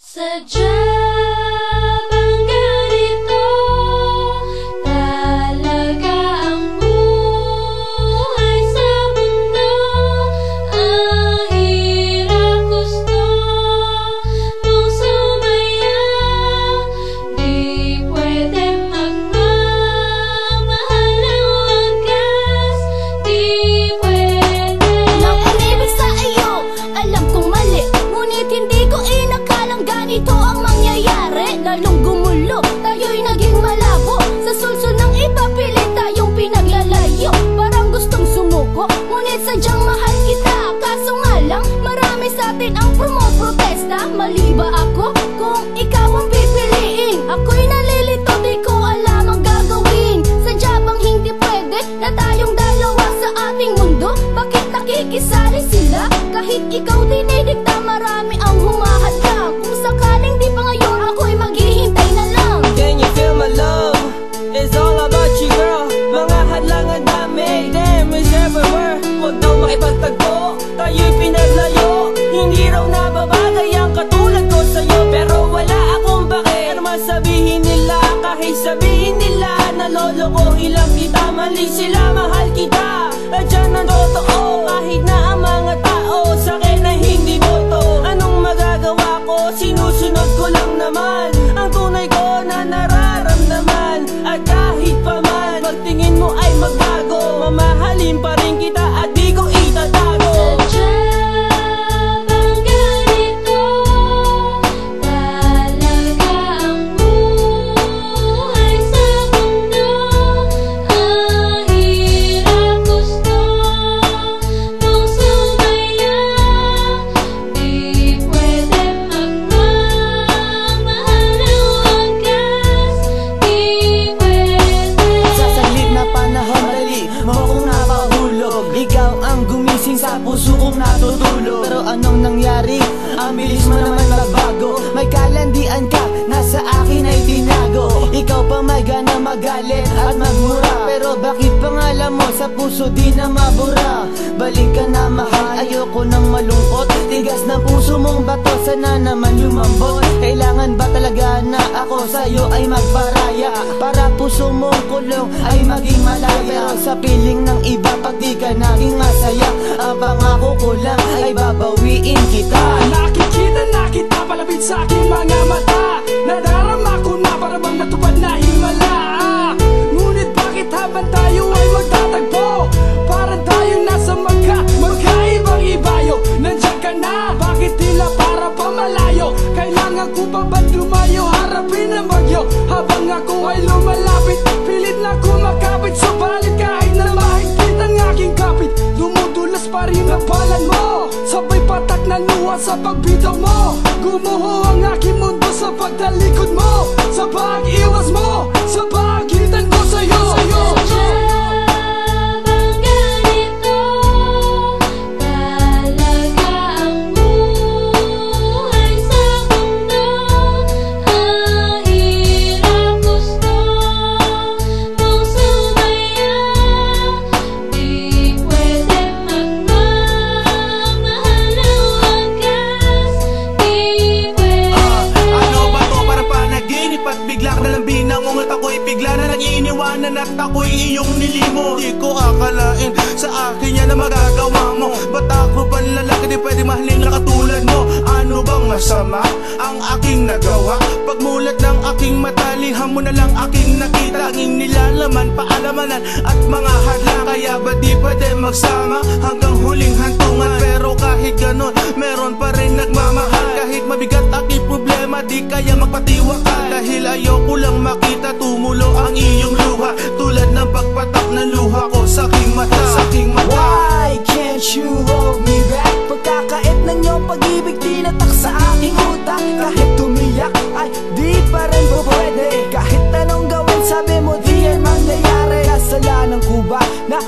Sejak ilang kita nangyari? Ang bilis mo naman magbago May kalandian ka, nasa akin ay tinago Ikaw pa may gana magalit at magmura Pero bakit pangalan mo? Sa puso di na mabura? Balik ka na mahal, ayoko nang malungkot. Tigas ng puso mong bato, sana naman lumambot. Kailangan ba talaga na ako sa'yo ay magparaya? Para puso mong kulong ay maging malaya. Pero sa piling ng iba pag di ka naging masaya Ang pangako ko lang ay babawiin kita. Nakikita na kita palapit sa aking mga mata. Nadarama sa pagbitaw mo. Gumuho ang aking mundo sa pagtalikod mo. Sa pag-iwas ako'y iyong nilimo. Di ko akalain sa akin yan na magagawa mo. Ba't ako ba lalaki di pwede mahalin na katulad mo? Ano bang masama ang aking nagawa? Pagmulat ng aking mata liham mo na lang aking nakita. Ang nilalaman, paalamanan at mga hadlang. Kaya ba di pwede magsama hanggang huling hantungan? Pero kahit ganon, meron pa rin nagmamahal. Kahit mabigat aking problema, di kaya magpatiwakal. Dahil ayoko lang makita tumulo ang iyong hold me back? Pagkakait ng iyong pag-ibig tinatak sa aking utak. Kahit tumiyak ay di pa rin po pwede Kahit anong gawin sabi mo di yan mangyayari. Kasalanan ko ba na